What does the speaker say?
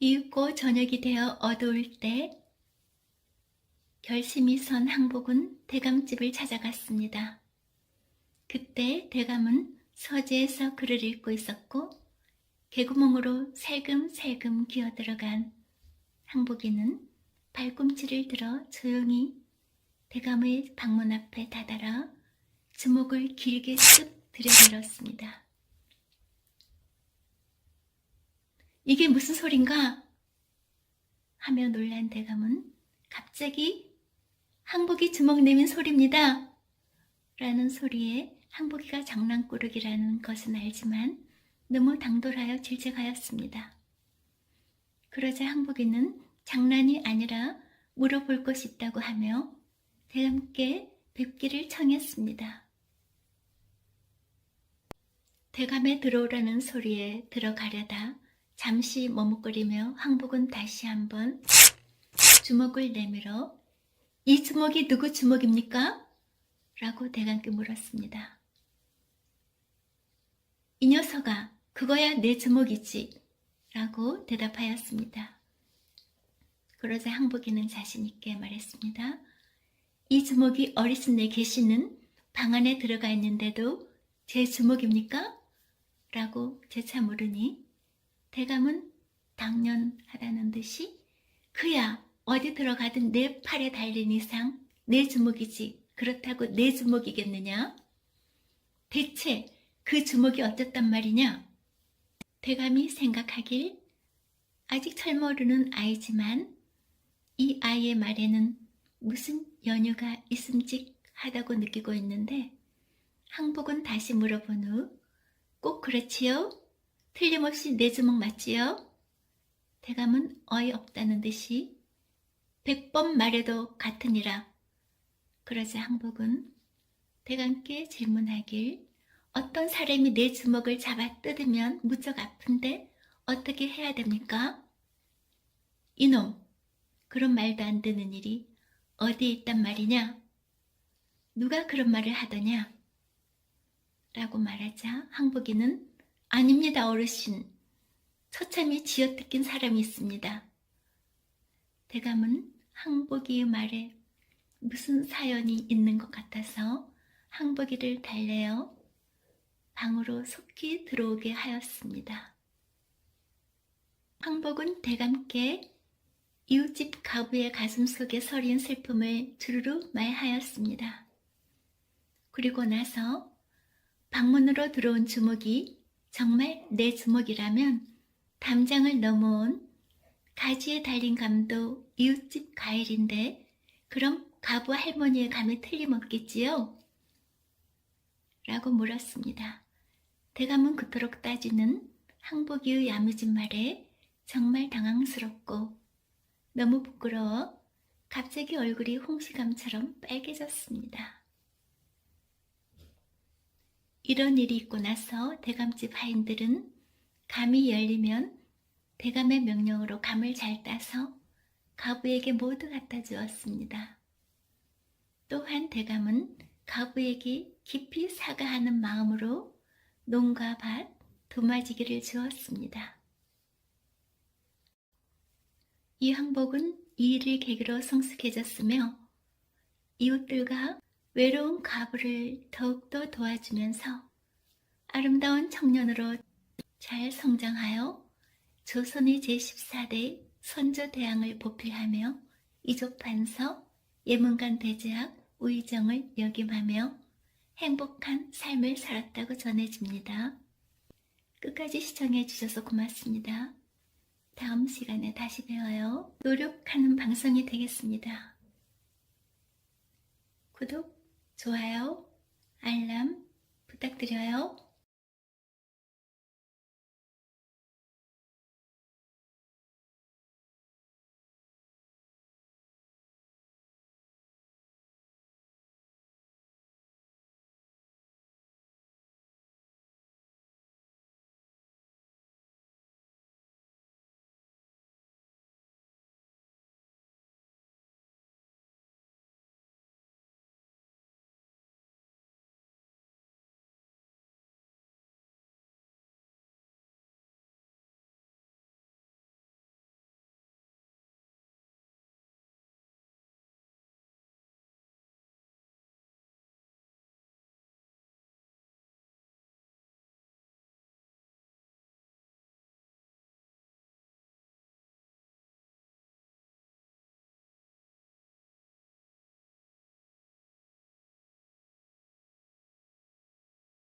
이윽고 저녁이 되어 어두울 때 결심이 선 항복은 대감집을 찾아갔습니다. 그때 대감은 서재에서 글을 읽고 있었고 개구멍으로 살금살금 기어들어간 항복이는 발꿈치를 들어 조용히 대감의 방문 앞에 다다라 주먹을 길게 쓱 들여밀었습니다. 이게 무슨 소린가? 하며 놀란 대감은 갑자기 항복이 주먹 내민 소리입니다. 라는 소리에 항복이가 장난꾸러기라는 것은 알지만 너무 당돌하여 질책하였습니다. 그러자 항복이는 장난이 아니라 물어볼 것이 있다고 하며 대감께 뵙기를 청했습니다. 대감에 들어오라는 소리에 들어가려다 잠시 머뭇거리며 항복은 다시 한번 주먹을 내밀어 이 주먹이 누구 주먹입니까? 라고 대감께 물었습니다. 이 녀석아, 그거야 내 주먹이지. 라고 대답하였습니다. 그러자 항복이는 자신있게 말했습니다. 이 주먹이 어리순내 계시는 방 안에 들어가 있는데도 제 주먹입니까? 라고 재차 물으니 대감은 당연하다는 듯이 그야 어디 들어가든 내 팔에 달린 이상 내 주먹이지 그렇다고 내 주먹이겠느냐? 대체 그 주먹이 어떻단 말이냐? 대감이 생각하길 아직 철모르는 아이지만 이 아이의 말에는 무슨 연유가 있음직하다고 느끼고 있는데 항복은 다시 물어본 후 꼭 그렇지요? 틀림없이 내 주먹 맞지요? 대감은 어이없다는 듯이 백번 말해도 같으니라. 그러자 항복은 대감께 질문하길 어떤 사람이 내 주먹을 잡아 뜯으면 무척 아픈데 어떻게 해야 됩니까? 이놈, 그런 말도 안 되는 일이 어디에 있단 말이냐? 누가 그런 말을 하더냐? 라고 말하자 항복이는 아닙니다 어르신. 처참히 지어뜯긴 사람이 있습니다. 대감은 항복이의 말에 무슨 사연이 있는 것 같아서 항복이를 달래어 방으로 속히 들어오게 하였습니다. 항복은 대감께 이웃집 가부의 가슴 속에 서린 슬픔을 주르르 말하였습니다. 그리고 나서 방문으로 들어온 주먹이 정말 내 주먹이라면 담장을 넘어온 가지에 달린 감도 이웃집 과일인데 그럼 가부 할머니의 감이 틀림없겠지요? 라고 물었습니다. 대감은 그토록 따지는 항복이의 야무진 말에 정말 당황스럽고 너무 부끄러워 갑자기 얼굴이 홍시감처럼 빨개졌습니다. 이런 일이 있고 나서 대감집 하인들은 감이 열리면 대감의 명령으로 감을 잘 따서 가부에게 모두 갖다 주었습니다. 또한 대감은 가부에게 깊이 사과하는 마음으로 농과 밭, 도마지기를 주었습니다. 이 항복은 이 일을 계기로 성숙해졌으며 이웃들과 외로운 가부를 더욱더 도와주면서 아름다운 청년으로 잘 성장하여 조선의 제14대 선조대왕을 보필하며 이족판서, 예문관 대제학, 우의정을 역임하며 행복한 삶을 살았다고 전해집니다. 끝까지 시청해 주셔서 고맙습니다. 다음 시간에 다시 배워요. 노력하는 방송이 되겠습니다. 구독, 좋아요, 알람 부탁드려요.